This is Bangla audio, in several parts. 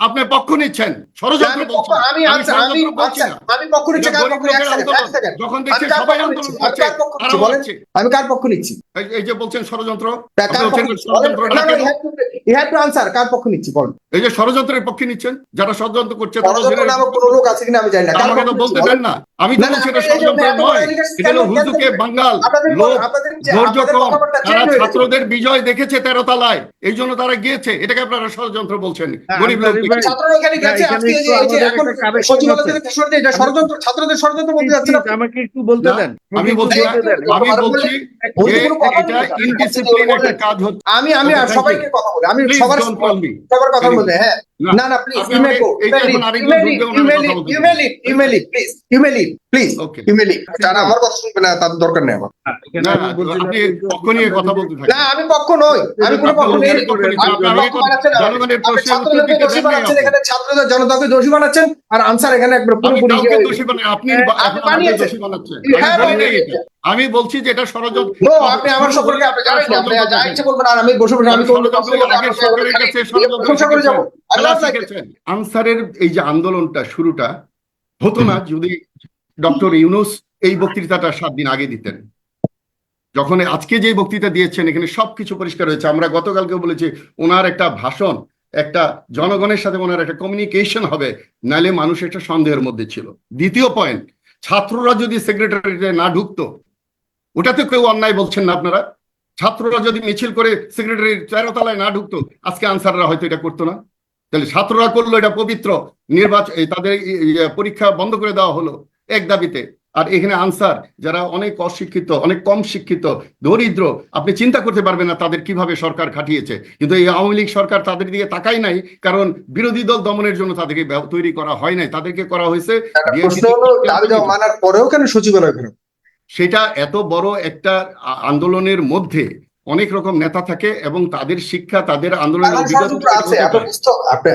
আপনি পক্ষ নিচ্ছেন ষড়যন্ত্র আমি বলছেন আমি আমি ষড়যন্ত্র বলছি না। আমি পক্ষ নিচ্ছি কার পক্ষ নিচ্ছি? যখন দেখছি সবাই আন্দোলন করছে। আমি কার পক্ষ এই- যে বলছেন ষড়যন্ত্র তা আপনি কার বলছেন পক্ষ নিচ্ছি? বলেন। ষড়যন্ত্র না, না না, কেন? you have to- you have to answer, কার পক্ষ নিচ্ছি বলেন এই যে ষড়যন্ত্রের পক্ষে নিচ্ছেন যারা ষড়যন্ত্র করছে তারা ষড়যন্ত্র জেনে- নামক কোনো লোক আছে কিনা আমি জানি না আমাকে তো বলতে দেন না আমি তো না, না, বলছি এটা আপনি এই যে ষড়যন্ত্র নয় এটা হলো হুজুকে বাঙ্গাল লোক ধৈর্য কম তারা change গেছে। ছাত্রদের বিজয় দেখেছে তেরো তলায় এই জন্য তারা গিয়েছে এটাকে আপনারা ষড়যন্ত্র বলছেন গরিব লোক আমাকে একটু বলতে দেন। আমি বলতে দেন। আমি বলছি এটা ইনডিসিপ্লিন একটা কাজ হচ্ছে। আমি আমি আর সবাইকে কথা বলি আমি সবার. সবার কথা বলতে হ্যাঁ। না, না please you may go please email please Okay. Email যারা আমার কথা শুনবে না তার দরকার নেই আমার। না আমি বলছিলাম আপনি পক্ষ নিয়ে কথা বলতে থাকেন না আমি পক্ষ নই। আমি কোনো পক্ষ নেই বানাচ্ছেন, জনগণের দোষী বানাচ্ছেন এখানে ছাত্রদের জনতাকে দোষী বানাচ্ছেন আর আনসার এখানে একবার পুরোপুরি ইয়ে- দোষী বানাই আপনি হ্যাঁ, আপনি বানিয়েছেন। আমি বলছি যে এটা ষড়যন্ত্র। আপনি আমার সম্পর্কে আপনি জানেন না, আপনি যা ইচ্ছে বলবেন আর আমি বসে বসে আমি কোনো ষড়যন্ত্র আগের সরকারের কাছে প্রশংসা করে যাব। I খেলা love like it. শিখেছেন। আনসারের এই যে আন্দোলনটা শুরুটা হতো না যদি ডক্টর ইউনুস এই বক্তৃতাটা সাত দিন আগে দিতেন। যখন আজকে যে বক্তৃতা দিয়েছেন এখানে সবকিছু পরিষ্কার হয়েছে। আমরা গতকালকে বলেছি ওনার একটা ভাষণ একটা জনগণের সাথে ওনার একটা কমিউনিকেশন হবে নালে মানুষ একটা সন্দেহের মধ্যে ছিল। দ্বিতীয় পয়েন্ট ছাত্ররা যদি সেক্রেটারিতে না ঢুকতো ওটাতে কেউ অন্যায় বলছেন না আপনারা? ছাত্ররা যদি মিছিল করে সেক্রেটারি তেরোতলায় না ঢুকতো আজকে আনসাররা হয়তো এটা করতো না। তাহলে ছাত্ররা করল এটা পবিত্র নির্বাচন তাদের পরীক্ষা বন্ধ করে দেওয়া হলো এক দাবিতে। আর এখানে আনসার যারা অনেক অশিক্ষিত অনেক কম শিক্ষিত দরিদ্র আপনি চিন্তা করতে পারবেন না তাদের কীভাবে সরকার খাটিয়েছে। কিন্তু এই আওয়ামী লীগ সরকার তাদের দিকে তাকাই নাই কারণ বিরোধী দল দমনের জন্য তাদেরকে তৈরি করা হয় নাই। তাদেরকে করা হয়েছে মানার পরেও কেন সচিবালয় সেটা এত বড় একটা আন্দোলনের মধ্যে অনেক রকম নেতা থাকে এবং তাদের শিক্ষা তাদের আন্দোলনের অভিজ্ঞতা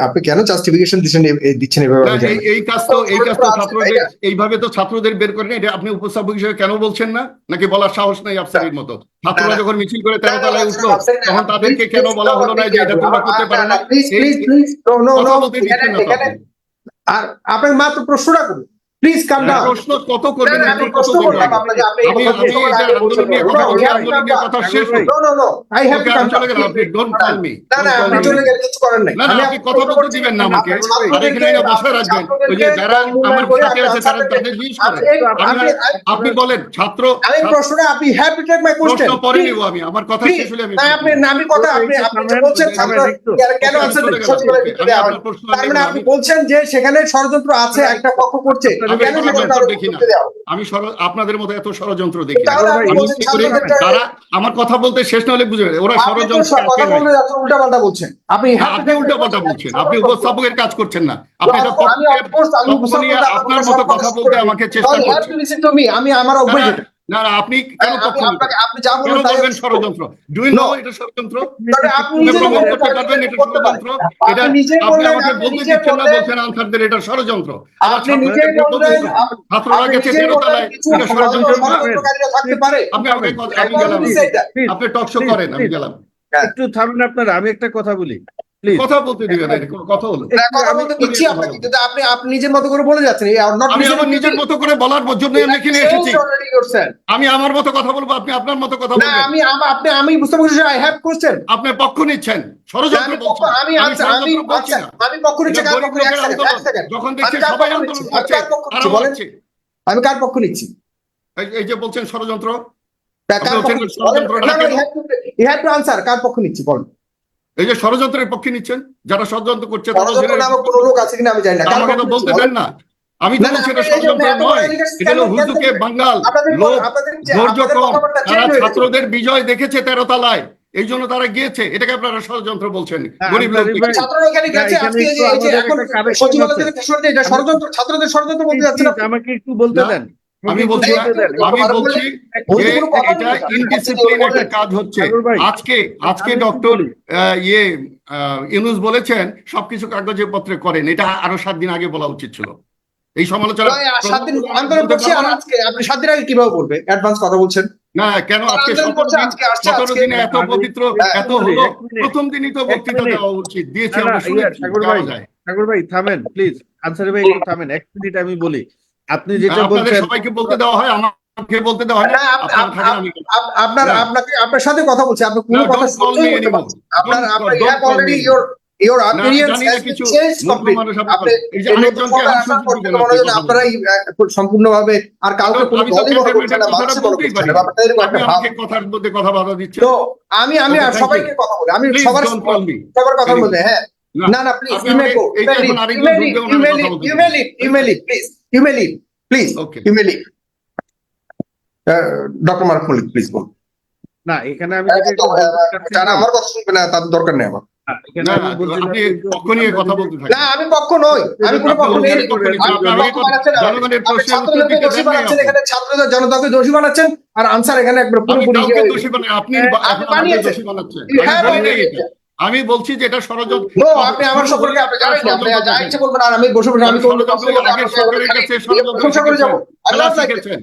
আপনি কেন জাস্টিফিকেশন দিচ্ছেন দিচ্ছেন এভাবে এই- কাজ তো এই কাজ তো ছাত্রদের এইভাবে তো ছাত্রদের বের করেন এটা আপনি উপস্থাপক হিসেবে কেন বলছেন না? নাকি বলার সাহস নেই আফসারির মতো? ছাত্ররা যখন মিছিল করে তেরো তলায় উঠল তখন তাদেরকে কেন বলা হলো না যে এটা তোমরা করতে পারো না। আর আপনি মাত্র প্রশ্নটা করুন। প্লিজ কাম ডাউন প্রশ্ন কত করবেন? আমি আপনি কত প্রশ্ন করলাম আপনাকে আপনি এই কথা বলতে শেষ হোক No, no, no. I have to okay, calm আমি চলে down. আপনি ডোন্ট কল মি না না আপনি চলে গেলে কিছু করেন নাই। না না আমি আপনি কথা বলতে দিবেন না আমাকে। আর এখানে বসে রাখবেন। ওই যে যারা আমার সাথে আছে তারা আপনি- তাদের জিজ্ঞেস করেন আপনি- বলেন ছাত্র আমি প্রশ্নটা আপনি হ্যাভ টু টেক মাই প্রশ্ন পরে নিব আমি। আমার কথা শেষ হলে আমি না আপনি না আমি কথা আপনি আপনি বলছেন ছাত্র কেন- আনসার। ভিতরে? প্রশ্ন তার মানে আপনি বলছেন যে সেখানে ষড়যন্ত্র আছে একটা পক্ষ করছে আমি দেখি না। আপনাদের মতো এত ষড়যন্ত্র দেখি তারা আমার কথা বলতে শেষ না হলে বুঝে ওরা ষড়যন্ত্র উল্টা পাল্টা বলছেন। আপনি আপনি take উল্টো কথা বলছেন। আপনি উপস্থাপকের কাজ করছেন না। আপনি আপনার মতো কথা বলতে আমাকে চেষ্টা করছেন. আমি আমার অভ্যাস না, না আপনি কেন আপনি যা বলবেন বলবেন ষড়যন্ত্র? ডুই নো এটা ষড়যন্ত্র? তাহলে আপনি প্রমাণ করতে পারবেন এটা ষড়যন্ত্র। এটা আপনি আপনি আমাকে বলতে দিচ্ছেন না বলছেন আনসারদের এটা ষড়যন্ত্র? আবার আপনি ছাত্ররা নিজেই বললেন ছাত্ররা গেছে নিজেই তেরো তলায় এটা ষড়যন্ত্র আপনি আমাকে আমি গেলাম. আপনি টকশো করেন আমি গেলাম। একটু থামুন আপনারা আমি একটা কথা বলি। কথা বলতে দিবেন কোনো কথা হলো কথা আমি বলতে দিচ্ছি আপনাকে কিন্তু আপনি আপনি নিজের মতো করে বলে যাচ্ছেন আমি আমার নিজের মতো করে বলার জন্য আমি এখানে এসেছি। আমি আমার মতো কথা বলব আপনি আপনার মতো কথা বলবেন। আমি আপনি আমি বুঝতে পারছি আই হ্যাভ কোশ্চেন আপনি পক্ষ নিচ্ছেন ষড়যন্ত্র আমি পক্ষ বলছেন আমি আমি আচ্ছা আমি আচ্ছা না। আমি পক্ষ নিচ্ছি কার পক্ষ যখন দেখছি সবাই আন্দোলন? করছে আমি কার পক্ষ নিচ্ছি? বলেন। হচ্ছে। আমি কার পক্ষ নিচ্ছি? এই- যে বলছেন ষড়যন্ত্র তা কার পক্ষ নিচ্ছি? have to answer, কার পক্ষ নিচ্ছি বলেন। এই যে ষড়যন্ত্রের পক্ষে নিচ্ছেন যারা ষড়যন্ত্র করছে ষড়যন্ত্র কোনো লোক আছে কিনা আমি জানি না। আমাকে তো বলতে? দেন না। আমি তো বলছি এটা ষড়যন্ত্র নয়। এটা হলো হুজুকে বাঙ্গাল লোক আপনাদের ধৈর্য কম। তারা। ছাত্রদের বিজয় দেখেছে তেরো তলায় এই জন্য তারা গিয়েছে। এটাকে আপনারা ষড়যন্ত্র বলছেন। গরিব লোক ছাত্রদের ষড়যন্ত্র বলতে যাচ্ছে না। Please, আমাকে একটু বলতে দেন। আমি বলছি আমি বলছি যে এটা ইনডিসিপ্লিন একটা কাজ হচ্ছে। আজকে আজকে ডক্টর। ইয়ে ইউনুস বলেছেন সবকিছু কাগজে পত্রে করেন। এটা আরও সাত দিন আগে বলা উচিত ছিল। এই সমালোচনা সাত দিন আন্দোলন করছে আজকে আপনি সাত দিন আগে কীভাবে বলবে অ্যাডভান্স কথা বলছেন। না কেন আজকে সতেরো দিন এত পবিত্র এত হলো প্রথম দিনই তো বক্তৃতা। দেওয়া উচিত। দিয়েছি আমরা শুনেছি ঠাকুর ভাই, ঠাকুর ভাই থামেন প্লিজ আনসারি ভাই থামেন। এক মিনিট আমি বলি। আপনি যেটা বলছেন সবাইকে বলতে দেওয়া হয় আমাকে বলতে দেওয়া হয় আপনারা আপনাকে আপনার সাথে কথা বলছি আপনি কোনো কথা। আপনার আপনার কথা কথা সম্পূর্ণভাবে আর কাউকে কোনো দলই বড় করছেন না। বড় করছেন কথার মধ্যে কথা বাধা দিচ্ছেন। তো আমি আমি আর সবাইকে কথা বলি। আমি সবার Anyway. হ্যাঁ। না, না কথা please you may leave please Okay. You may leave doctor Mark Mallik please বলুন না এখানে আমি হ্যাঁ, যারা আমার কথা শুনবে না তাদের দরকার নেই আমার। না, আমি পক্ষ নিয়ে কথা বলতে থাকেন না আমি পক্ষ নই আমি কোনো পক্ষ নেই। এখানে ছাত্রদের জনতাকে দোষী বানাচ্ছেন আর আনসার এখানে একবার পুরোপুরি আপনি হ্যাঁ, বানিয়েছেন। আমি বলছি যে এটা ষড়যন্ত্র আপনি আমার সকলকে আপনি জানেন না, আপনি যা ইচ্ছে বলবেন আর আমি বসে বসে আমি কাছে ষড়যন্ত্র শিখেছেন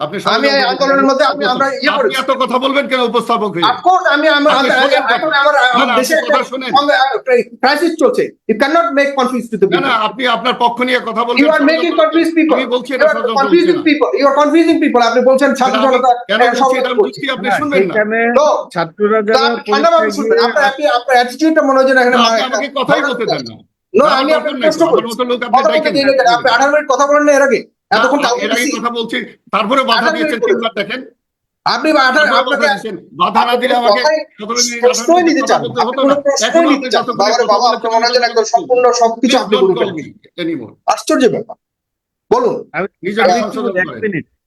আপনি আমি আন্দোলনের মধ্যে আপনি আমরা ইয়ে আপনি এত কথা বলবেন কেন উপস্থাপক হয়ে? অফকোর্স আমি আমার আপনি কথা। এখন আমার না, আমার দেশে আপনি একটা কথা শোনেন। ক্রাইসিস চলছে। You can not make confuse to the না না আপনি আপনার পক্ষ নিয়ে কথা বলবেন you are making confuse people আমি বলছি এটা confusing people you are confusing people আপনি বলছেন ছাত্র জনতা কেন বলছি এটা বুঝছি আপনি শুনবেন না। ছাত্ররা যারা আপনি ঠান্ডাভাবে শুনবেন। আপনার আপনি আপনার অ্যাটিটিউডটা মনে হয় যেন এখানে আমাকে কথাই বলতে দেন না। আমি দরকার আপনাকে প্রশ্ন করছি। আপনি মিনিট কথা বলেন না এর আগে। এতক্ষণ। কথা বলছি তারপরে বাধা দিয়েছেন তিনবার দেখেন। আপনি বাধা বাধা না দিলে আমাকে সম্পূর্ণ সবকিছু আপনি আশ্চর্য ব্যাপার। বলুন।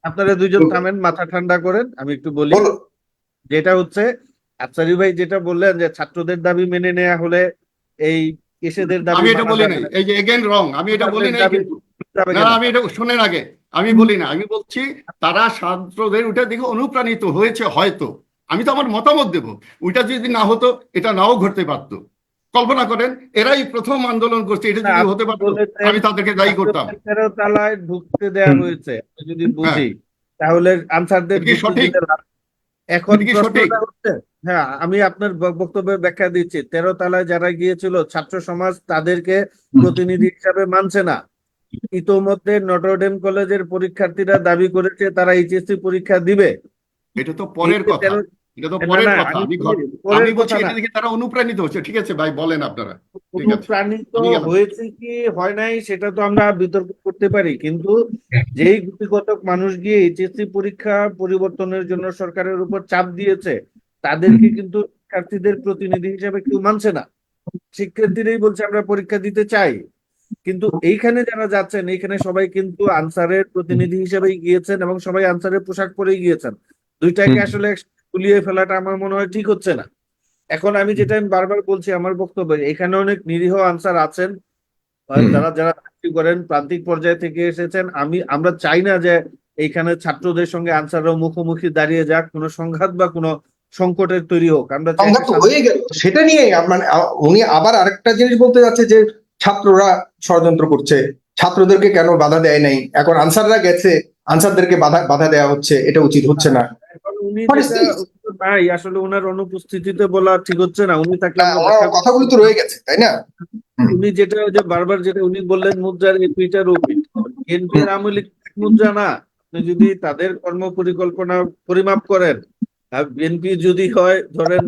আপনারা দুইজন থামেন মাথা ঠান্ডা করেন আমি একটু বলি। যেটা হচ্ছে আফসারি ভাই যেটা বললেন যে ছাত্রদের দাবি মেনে নেওয়া হলে এই এসেদের দাবি আমি এটা বলি নাই। না। এই যে এগেন রং আমি এটা বলি নাই আমি এটা শোনেন আগে। আমি বলি না আমি বলছি তারা ছাত্রদের ওটা দেখে অনুপ্রাণিত হয়েছে হয়তো। আমি তো আমার মতামত দেব। ওইটা যদি না হতো এটা নাও ঘটতে পারতো। কল্পনা করেন এরাই প্রথম আন্দোলন করছে এটা যদি হতে পারতো আমি তাদেরকে দায়ী করতাম। তালায় ঢুকতে দেওয়া। হয়েছে যদি বুঝি তাহলে আনসারদের কি সঠিক? এখন কি প্রশ্নটা সঠিক? হ্যাঁ আমি আপনার বক্তব্যের ব্যাখ্যা দিচ্ছি। তেরো তালায় যারা গিয়েছিল ছাত্র সমাজ তাদেরকে প্রতিনিধি হিসাবে মানছে না। ইতোমধ্যে নটরডেম কলেজের পরীক্ষার্থীরা দাবি করেছে তারা এইচএসসি পরীক্ষা দিবে। এটা তো পরের কথা। এটা তো পরের কথা। আমি বলছি এটা। দেখে তারা অনুপ্রাণিত হচ্ছে। ঠিক আছে ভাই বলেন আপনারা। অনুপ্রাণিত হয়েছে কি হয় নাই সেটা তো আমরা বিতর্ক করতে পারি। কিন্তু যেই গুটিকতক মানুষ গিয়ে এইচএসসি পরীক্ষা পরিবর্তনের জন্য সরকারের উপর চাপ দিয়েছে তাদেরকে কিন্তু শিক্ষার্থীদের প্রতিনিধি হিসেবে কেউ মানছে না। শিক্ষার্থীরাই বলছে আমরা পরীক্ষা দিতে চাই। কিন্তু এইখানে যারা যাচ্ছেন এইখানে সবাই কিন্তু আনসারের প্রতিনিধি হিসেবেই গিয়েছেন এবং সবাই আনসারের পোশাক পরেই গিয়েছেন। দুইটাকে আসলে গুলিয়ে ফেলাটা আমার মনে হয় ঠিক হচ্ছে না। এখন আমি যেটা আমি বারবার বলছি আমার বক্তব্য এখানে অনেক নিরীহ আনসার আছেন যারা যারা চাকরি করেন প্রান্তিক পর্যায়ে থেকে এসেছেন। আমি আমরা চাই না যে এইখানে ছাত্রদের সঙ্গে আনসাররাও মুখোমুখি দাঁড়িয়ে যাক কোনো সংঘাত বা কোনো সংকটের তৈরি হোক। আমরা হয়ে গেল। সেটা নিয়ে মানে উনি আবার আরেকটা জিনিস বলতে যাচ্ছে যে ছাত্ররা ষড়যন্ত্র করছে। ছাত্রদেরকে কেন বাধা দেয় নাই? এখন আনসাররা গেছে আনসারদেরকে বাধা বাধা দেওয়া হচ্ছে এটা উচিত হচ্ছে না? নাই আসলে ওনার অনুপস্থিতিতে বলা ঠিক হচ্ছে না। উনি থাকলে ব্যাখ্যা কথাগুলি তো রয়ে গেছে তাই না? উনি যেটা যে বারবার যেটা উনি বললেন মুদ্রার ওপিট বিএনপি আর আওয়ামী লীগ এক মুদ্রা না। আপনি যদি তাদের কর্ম পরিকল্পনা পরিমাপ করেন বিএনপি যদি হয় ধরেন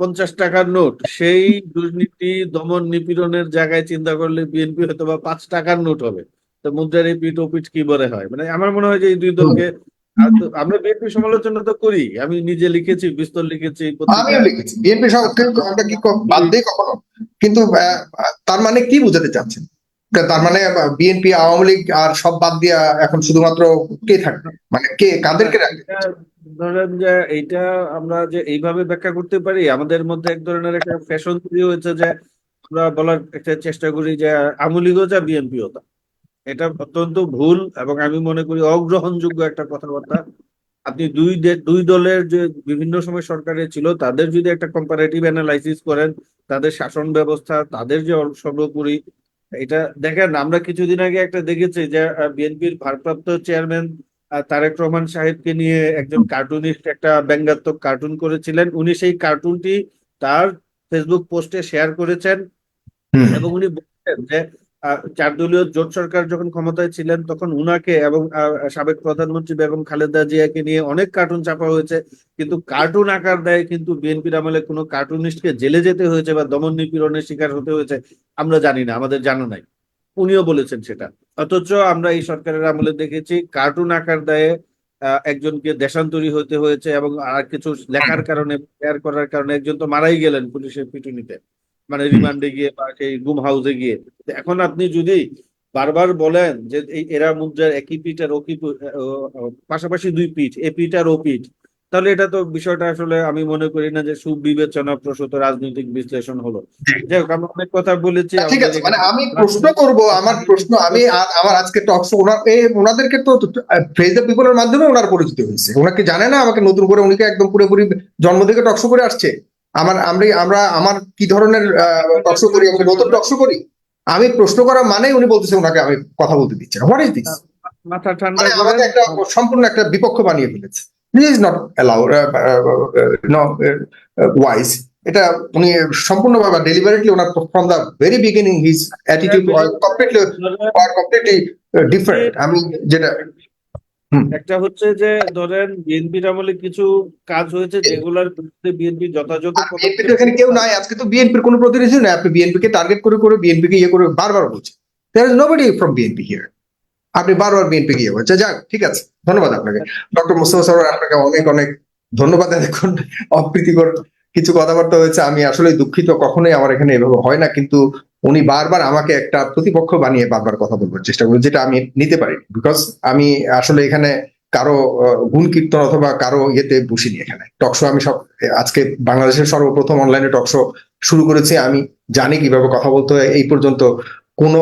পঞ্চাশ টাকার নোট, সেই দুর্নীতি, দমন নিপীড়নের জায়গায় চিন্তা করলে বিএনপি হয়তো বা পাঁচ টাকার নোট হবে। তো মুদ্রার এপিট ওপিট কি বলে হয়? মানে আমার মনে হয় যে এই দুই দলকে আমরা বিএনপি সমালোচনা তো করি। আমি নিজে লিখেছি, বিস্তর লিখেছি আমিও লিখেছি। বিএনপি আমরা কি বাদ দেই কখনো? কিন্তু তার মানে কি বোঝাতে চাচ্ছেন? তার মানে বিএনপি, আওয়ামী লীগ আর সব বাদ দিয়া এখন শুধুমাত্র কে থাকবে? মানে কে, কাদেরকে রাখবে? ধরেন যে এইটা আমরা যে এইভাবে ব্যাখ্যা করতে পারি, আমাদের মধ্যে এক ধরনের একটা ফ্যাশন তৈরি হয়েছে যে আমরা বলার একটা চেষ্টা করি যে আওয়ামী যা এটা অত্যন্ত ভুল এবং আমি মনে করি অগ্রহণযোগ্য একটা কথাবার্তা। আপনি দুই দুই দলের যে বিভিন্ন সময় সরকারে ছিল, তাদের যদি একটা কম্পারেটিভ অ্যানালাইসিস করেন, তাদের শাসন ব্যবস্থা, তাদের যে সর্বোপরি, এটা দেখেন, আমরা কিছুদিন আগে একটা দেখেছি যে বিএনপির ভারপ্রাপ্ত চেয়ারম্যান তারেক রহমান সাহেবকে নিয়ে একজন কার্টুনিস্ট একটা ব্যঙ্গাত্মক কার্টুন করেছিলেন। উনি সেই কার্টুনটি তার ফেসবুক পোস্টে শেয়ার করেছেন এবং উনি দেখেছেন যে চার দলীয় জোট সরকার যখন ক্ষমতায় ছিলেন তখন উনাকে এবং আহ, সাবেক প্রধানমন্ত্রী বেগম খালেদা জিয়াকে নিয়ে অনেক কার্টুন ছাপা হয়েছে। কিন্তু কার্টুন আকার দেয় কিন্তু বিএনপির আমলে কোনো কার্টুনিস্টকে জেলে যেতে হয়েছে বা দমন নিপীড়নের শিকার হতে হয়েছে আমরা জানি না আমাদের জানা নাই। উনিও বলেছেন সেটা। অথচ আমরা এই সরকারের আমলে দেখেছি কার্টুন আকার দেয় একজনকে দেশান্তরী হতে হয়েছে এবং আর কিছু লেখার কারণে শেয়ার করার কারণে একজন তো মারাই গেলেন পুলিশের পিটুনিতে। মানে রিমান্ডে গিয়ে বা সেই গুম হাউসে গিয়ে। এখন আপনি যদি বারবার বলেন যে এরা মুদ্রার একই পিঠ আর ও, পাশাপাশি দুই পিঠ, এ পিঠ আর ও পিঠ তাহলে এটা তো বিষয়টা আসলে আমি মনে করি না যে সুবিবেচনা প্রসূত রাজনৈতিক বিশ্লেষণ হলো। যাই হোক আমরা অনেক কথা বলেছি ঠিক আছে মানে আমি প্রশ্ন করব আমার প্রশ্ন আমি আমার আজকে টক শো ওনার এ ওনাদেরকে তো ফ্রেজ দ্য পিপলের মাধ্যমে ওনার পরিচিত হয়েছে। ওনাকে জানে না আমাকে নতুন করে উনিকে একদম পুরোপুরি জন্ম থেকে টক শো করে আসছে? আমার আমরা আমরা আমার কি ধরনের টক শো করি আমি নতুন টক শো করি? আমি প্রশ্ন করা মানে উনি বলতেছে ওনাকে আমি কথা বলতে দিচ্ছি না। হোয়াট ইজ দিস মাথা ঠান্ডা মানে আমাকে একটা সম্পূর্ণ একটা বিপক্ষ বানিয়ে ফেলেছে। This is not allow wise এটা উনি সম্পূর্ণভাবে deliberately owner from the very beginning his attitude completely R completely different আমি যেটা একটা হচ্ছে যে ধরেন বিএনপির আমলে কিছু কাজ হয়েছে যেগুলোর বিরুদ্ধে বিএনপি যথাযথ বিএনপি তো এখানে কেউ নাই। আজকে তো বিএনপির কোনো প্রতিনিধি নাই। আপনি বিএনপি কে টার্গেট করে করে বিএনপি কে ইয়ে করে বারবার বলছেন। There is nobody from BNP here আপনি বারবার বিএনপি গিয়ে ইয়ে করছেন যাক, ঠিক আছে, ধন্যবাদ আপনাকে। ডক্টর মুস্তফা সরোয়ার আপনাকে অনেক অনেক ধন্যবাদ। দেখুন অপ্রীতিকর কিছু কথাবার্তা হয়েছে। আমি আসলে দুঃখিত, কখনোই আমার এখানে এভাবে হয় না, কিন্তু উনি বারবার আমাকে একটা প্রতিপক্ষ বানিয়ে বারবার কথা বলবার চেষ্টা করেন, যেটা আমি নিতে পারি বিকজ আমি আসলে এখানে কারও গুণ কীর্তন অথবা কারও ইয়েতে বসিনি এখানে। টকশো আমি সব, আজকে বাংলাদেশের সর্বপ্রথম অনলাইনে টকশো শুরু করেছি। আমি জানি কীভাবে কথা বলতে হয়। এই পর্যন্ত কোনো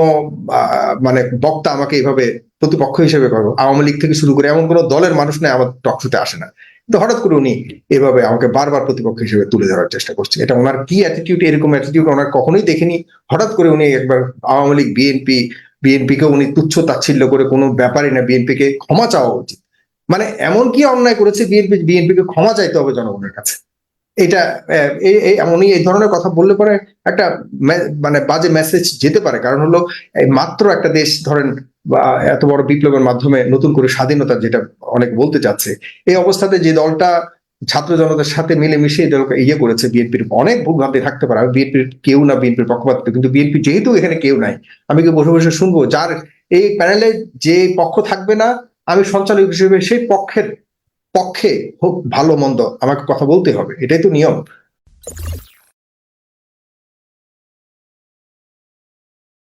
মানে বক্তা আমাকে এইভাবে প্রতিপক্ষ হিসেবে করো, আওয়ামী লীগ থেকে শুরু করে এমন কোনো দলের মানুষ নেই আমার টকশোতে আসে না। কিন্তু হঠাৎ করে উনি এভাবে আমাকে বারবার প্রতিপক্ষ হিসেবে তুলে ধরার চেষ্টা করছে। এটা ওনার কি অ্যাটিটিউড এরকম অ্যাটিটিউড ওনার কখনোই দেখিনি। হঠাৎ করে উনি একবার আওয়ামী লীগ বিএনপি বিএনপি কে উনি তুচ্ছ তাচ্ছিল্য করে কোনো ব্যাপারই না বিএনপি কে ক্ষমা চাওয়া উচিত। মানে এমন কি অন্যায় করেছে বিএনপি বিএনপি কে ক্ষমা চাইতে হবে জনগণের কাছে। এটা আহ, এই- ধরনের কথা বললে পরে একটা মানে বাজে মেসেজ যেতে পারে। কারণ হলো মাত্র একটা দেশ ধরেন এত বড় বিপ্লবের মাধ্যমে নতুন করে স্বাধীনতা যেটা অনেক বলতে চাচ্ছে এই অবস্থাতে যে দলটা ছাত্র জনতার সাথে মিলেমিশে এই দলকে ইয়ে করেছে বিএনপির অনেক ভুল ভাবতে থাকতে পারে। বিএনপির কেউ না বিএনপির পক্ষপাত কিন্তু বিএনপি যেহেতু এখানে কেউ নাই আমি কি বসে বসে শুনব? যার এই প্যানেলে যে পক্ষ থাকবে না আমি সঞ্চালক হিসেবে সেই পক্ষের পক্ষে হোক ভালো মন্দ আমাকে কথা বলতে হবে। এটাই তো নিয়ম।